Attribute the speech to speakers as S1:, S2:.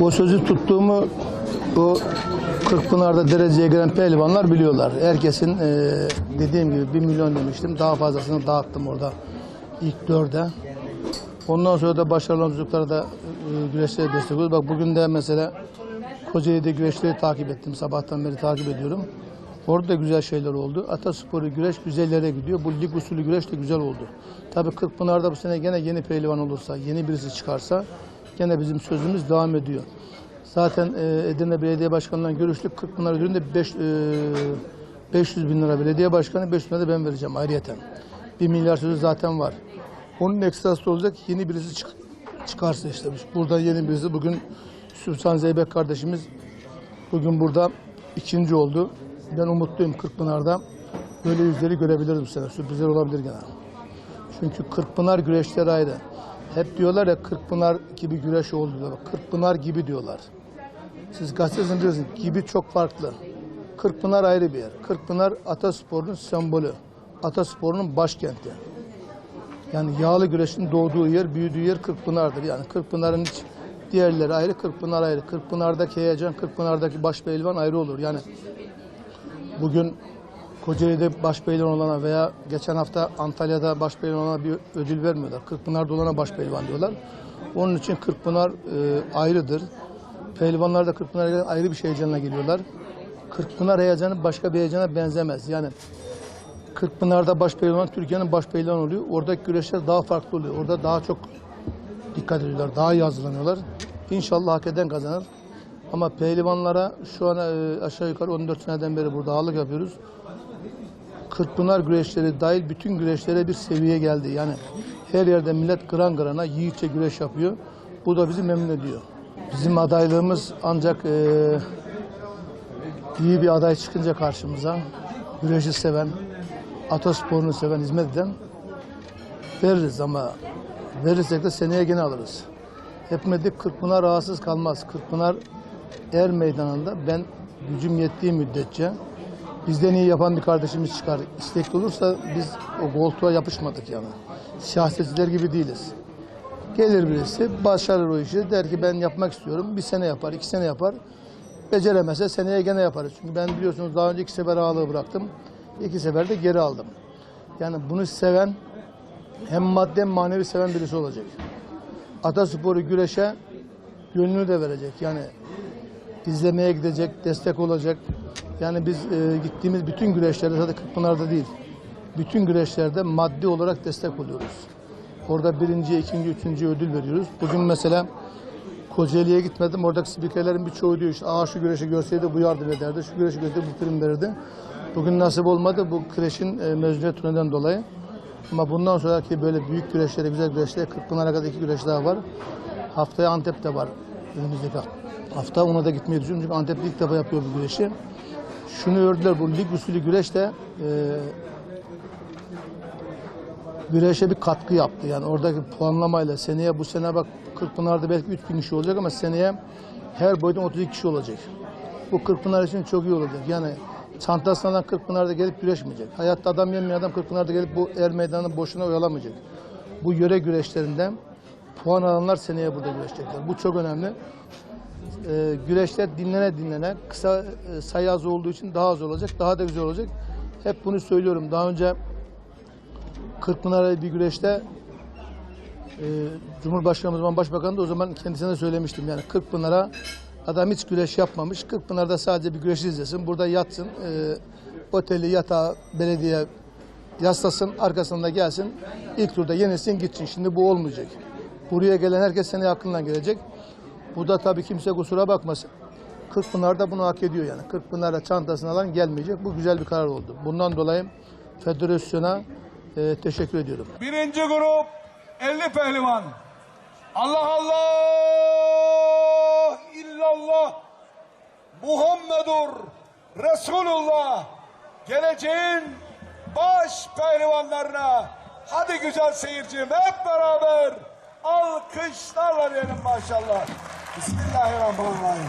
S1: O sözü tuttuğumu o Kırkpınar'da dereceye giren pehlivanlar biliyorlar. Herkesin e, dediğim gibi bir milyon demiştim. Daha fazlasını dağıttım orada ilk dörde. Ondan sonra da başarılı çocuklara da e, güreşlere destek oluyoruz. Bak bugün de mesela Kocaeli'de güreşleri takip ettim. Sabahtan beri takip ediyorum. Orada da güzel şeyler oldu. Atasporu güreş güzel yere gidiyor. Bu lig usulü güreş de güzel oldu. Tabii Kırkpınar'da bu sene gene yeni pehlivan olursa, yeni birisi çıkarsa gene bizim sözümüz devam ediyor. Zaten e, Edirne Belediye Başkanı'ndan görüştük. Kırkpınar ödülünde beş, e, 500 bin lira belediye başkanı, 500 bin lira da ben vereceğim ayrıyeten. 1 milyar sözü zaten var. Onun ekstrası olacak yeni birisi çık çıkarsa işte. Burada yeni birisi bugün Sülsan Zeybek kardeşimiz bugün burada ikinci oldu. Ben umutluyum Kırkpınar'da. Böyle yüzleri görebiliriz bu sene. Sürprizler olabilir gene. Çünkü Kırkpınar güreşleri ayrı. Hep diyorlar ya Kırkpınar gibi güreş oldu diyorlar. Kırkpınar gibi diyorlar. Siz gazetesini biliyorsunuz. Gibi çok farklı. Kırkpınar ayrı bir yer. Kırkpınar Ataspor'un sembolü. Ataspor'un başkenti. Yani yağlı güreşin doğduğu yer, büyüdüğü yer Kırkpınar'dır. Yani Kırkpınar'ın hiç diğerleri ayrı, Kırkpınar ayrı. Kırkpınar'daki heyecan, Kırkpınar'daki baş pehlivan ayrı olur. Yani bugün Kocaeli'de baş pehlivan olana veya geçen hafta Antalya'da baş pehlivan olana bir ödül vermiyorlar. Kırkpınar'da olana baş pehlivan diyorlar. Onun için Kırkpınar e, ayrıdır. Pehlivanlar da Kırkpınar'a ayrı bir şey heyecanla geliyorlar. Kırkpınar heyecanı başka bir heyecana benzemez. Yani Kırkpınar'da baş pehlivan Türkiye'nin baş pehlivanı oluyor. Oradaki güreşler daha farklı oluyor. Orada daha çok dikkat ediyorlar, daha iyi hazırlanıyorlar. İnşallah hak eden kazanır. Ama pehlivanlara şu an e, aşağı yukarı 14 seneden beri burada ağırlık yapıyoruz. Kırkpınar güreşleri dahil bütün güreşlere bir seviye geldi. Yani her yerde millet kıran kırana yiğitçe güreş yapıyor. Bu da bizi memnun ediyor. Bizim adaylığımız ancak e, iyi bir aday çıkınca karşımıza güreşi seven, atasporunu seven, hizmet eden veririz ama verirsek de seneye gene alırız. Hepmedik Kırkpınar rahatsız kalmaz. Kırkpınar er meydanında ben gücüm yettiği müddetçe bizden iyi yapan bir kardeşimiz çıkar. İstekli olursa biz o koltuğa yapışmadık yani. Siyasetçiler gibi değiliz. Gelir birisi, başarır o işi. Der ki ben yapmak istiyorum. Bir sene yapar, iki sene yapar. Beceremezse seneye gene yaparız. Çünkü ben biliyorsunuz daha önce iki sefer ağalığı bıraktım. İki sefer de geri aldım. Yani bunu seven hem madde hem manevi seven birisi olacak. Atasporu güreşe gönlünü de verecek. Yani izlemeye gidecek, destek olacak. Yani biz e, gittiğimiz bütün güreşlerde sadece Kırkpınar'da değil. Bütün güreşlerde maddi olarak destek oluyoruz. Orada birinci, ikinci, üçüncü ödül veriyoruz. Bugün mesela Kocaeli'ye gitmedim. Oradaki spikerlerin birçoğu diyor işte Aa, şu güreşi görseydi bu yardım ederdi. Şu güreşi görseydi bu prim verirdi. Bugün nasip olmadı bu kreşin e, mezuniyet töreninden dolayı. Ama bundan sonraki böyle büyük güreşlere, güzel güreşlere Kırkpınar'a kadar iki güreş daha var. Haftaya Antep'te var önümüzdeki hafta. Ona da gitmeyi düşünüyorum çünkü Antep'te ilk defa yapıyor bu güreşi. Şunu ördüler bu lig usulü güreş de e, güreşe bir katkı yaptı. Yani oradaki puanlamayla seneye bu sene bak Kırkpınar'da belki 3000 kişi olacak ama seneye her boydan 32 kişi olacak. Bu Kırkpınar için çok iyi olacak. Yani çantasından Kırkpınar'da gelip güreşmeyecek. Hayatta adam yemeyen adam Kırkpınar'da gelip bu er meydanını boşuna oyalamayacak. Bu yöre güreşlerinden puan alanlar seneye burada güreşecekler. Bu çok önemli. Ee, güreşler dinlene dinlene kısa e, sayı az olduğu için daha az olacak, daha da güzel olacak. Hep bunu söylüyorum. Daha önce Kırkpınar'da bir güreşte e, Cumhurbaşkanımız zaman Başbakan da o zaman kendisine söylemiştim. Yani Kırkpınar'a adam hiç güreş yapmamış. Kırkpınar'da sadece bir güreş izlesin. Burada yatsın. E, oteli, yatağı, belediye yaslasın. Arkasında gelsin. ilk turda yenilsin gitsin. Şimdi bu olmayacak. Buraya gelen herkes seni aklından gelecek. Bu da tabii kimse kusura bakmasın. Kırkpınar da bunu hak ediyor yani. Kırkpınar'a çantasını alan gelmeyecek. Bu güzel bir karar oldu. Bundan dolayı federasyona e, teşekkür ediyorum.
S2: Birinci grup 50 pehlivan. Allah Allah illallah Muhammedur Resulullah geleceğin baş pehlivanlarına hadi güzel seyircim hep beraber alkışlarla diyelim maşallah. Bismillahirrahmanirrahim.